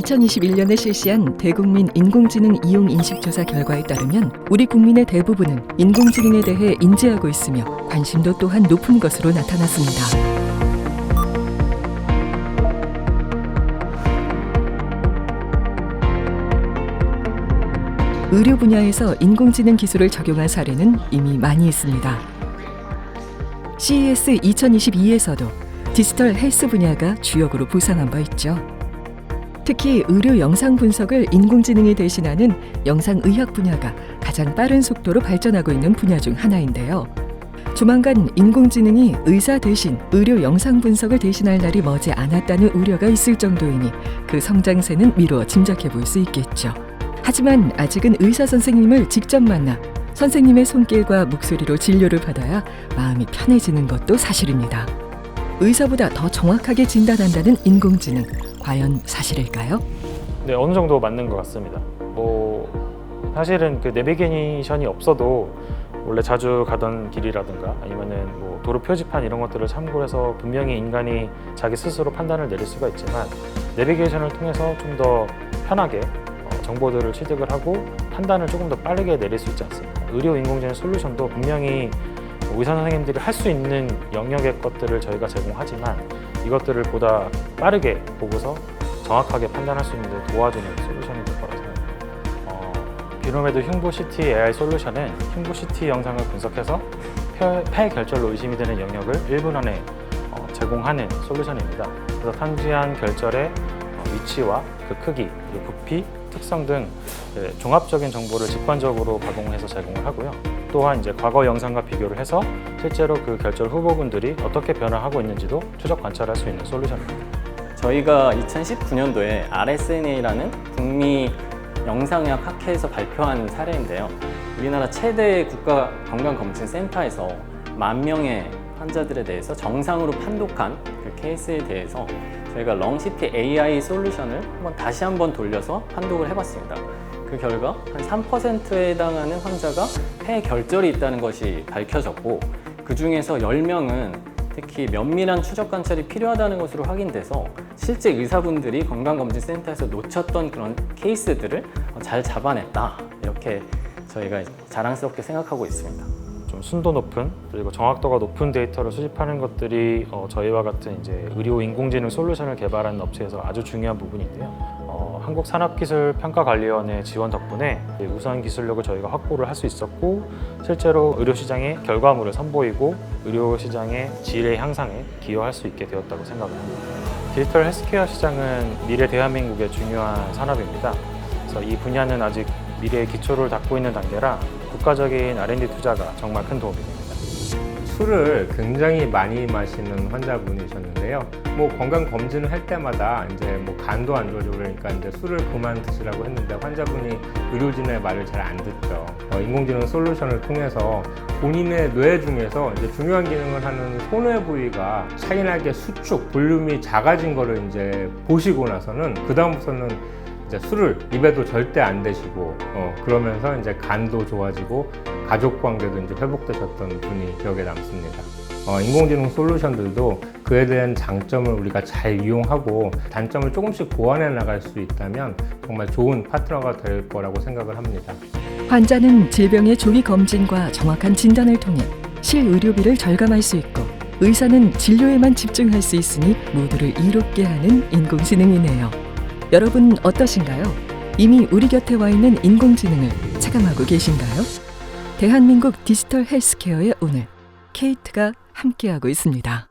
2021년에 실시한 대국민 인공지능 이용 인식 조사 결과에 따르면 우리 국민의 대부분은 인공지능에 대해 인지하고 있으며 관심도 또한 높은 것으로 나타났습니다. 의료 분야에서 인공지능 기술을 적용한 사례는 이미 많이 있습니다. CES 2022에서도 디지털 헬스 분야가 주역으로 부상한 바 있죠. 특히 의료 영상 분석을 인공지능이 대신하는 영상 의학 분야가 가장 빠른 속도로 발전하고 있는 분야 중 하나인데요. 조만간 인공지능이 의사 대신 의료 영상 분석을 대신할 날이 머지 않았다는 우려가 있을 정도이니 그 성장세는 미루어 짐작해 볼 수 있겠죠. 하지만 아직은 의사 선생님을 직접 만나 선생님의 손길과 목소리로 진료를 받아야 마음이 편해지는 것도 사실입니다. 의사보다 더 정확하게 진단한다는 인공지능 과연 사실일까요? 네, 어느 정도 맞는 것 같습니다. 뭐 사실은 그 내비게이션이 없어도 원래 자주 가던 길이라든가 아니면은 뭐 도로 표지판 이런 것들을 참고해서 분명히 인간이 자기 스스로 판단을 내릴 수가 있지만 내비게이션을 통해서 좀 더 편하게 어, 정보들을 취득을 하고 판단을 조금 더 빠르게 내릴 수 있지 않습니까? 의료 인공지능 솔루션도 분명히 의사 선생님들이 할 수 있는 영역의 것들을 저희가 제공하지만 이것들을 보다 빠르게 보고서 정확하게 판단할 수 있는 데 도와주는 솔루션이 될 거라 생각합니다. 어, 비로메드 흉부CT AI 솔루션은 흉부CT 영상을 분석해서 폐, 폐 결절로 의심이 되는 영역을 1분 안에 어, 제공하는 솔루션입니다. 그래서 탄지한 결절의 어, 위치와 그 크기, 그리고 부피, 특성 등 네, 종합적인 정보를 직관적으로 가공해서 제공을 하고요. 또한 이제 과거 영상과 비교를 해서 실제로 그 결절 후보군들이 어떻게 변화하고 있는지도 추적 관찰할 수 있는 솔루션입니다. 저희가 2019년도에 RSNA라는 북미 영상의학 학회에서 발표한 사례인데요. 우리나라 최대 국가 건강검진센터에서 만 명의 환자들에 대해서 정상으로 판독한 그 케이스에 대해서 저희가 렁시티 AI 솔루션을 한번 다시 한번 돌려서 판독을 해봤습니다. 그 결과 한 3%에 해당하는 환자가 폐 결절이 있다는 것이 밝혀졌고 그 중에서 10명은 특히 면밀한 추적 관찰이 필요하다는 것으로 확인돼서 실제 의사분들이 건강검진센터에서 놓쳤던 그런 케이스들을 잘 잡아냈다 이렇게 저희가 자랑스럽게 생각하고 있습니다. 좀 순도 높은 그리고 정확도가 높은 데이터를 수집하는 것들이 어, 저희와 같은 이제 의료 인공지능 솔루션을 개발하는 업체에서 아주 중요한 부분인데요. 어, 한국산업기술평가관리원의 지원 덕분에 우수한 기술력을 저희가 확보를 할 수 있었고 실제로 의료 시장의 결과물을 선보이고 의료 시장의 질의 향상에 기여할 수 있게 되었다고 생각을 합니다. 디지털 헬스케어 시장은 미래 대한민국의 중요한 산업입니다. 그래서 이 분야는 아직 미래의 기초를 닦고 있는 단계라 국가적인 R&D 투자가 정말 큰 도움이 됩니다. 술을 굉장히 많이 마시는 환자분이셨는데요. 뭐 건강 검진을 할 때마다 이제 뭐 간도 안 좋아지고 그러니까 이제 술을 그만 드시라고 했는데 환자분이 의료진의 말을 잘 안 듣죠. 어, 인공지능 솔루션을 통해서 본인의 뇌 중에서 이제 중요한 기능을 하는 손의 부위가 차이나게 수축, 볼륨이 작아진 거를 이제 보시고 나서는 그 다음부터는 이제 술을 입에도 절대 안 대시고 어, 그러면서 이제 간도 좋아지고 가족 관계도 이제 회복되셨던 분이 기억에 남습니다. 어, 인공지능 솔루션들도 그에 대한 장점을 우리가 잘 이용하고 단점을 조금씩 보완해 나갈 수 있다면 정말 좋은 파트너가 될 거라고 생각을 합니다. 환자는 질병의 조기 검진과 정확한 진단을 통해 실의료비를 절감할 수 있고 의사는 진료에만 집중할 수 있으니 모두를 이롭게 하는 인공지능이네요. 여러분 어떠신가요? 이미 우리 곁에 와 있는 인공지능을 체감하고 계신가요? 대한민국 디지털 헬스케어의 오늘 케이트가 함께하고 있습니다.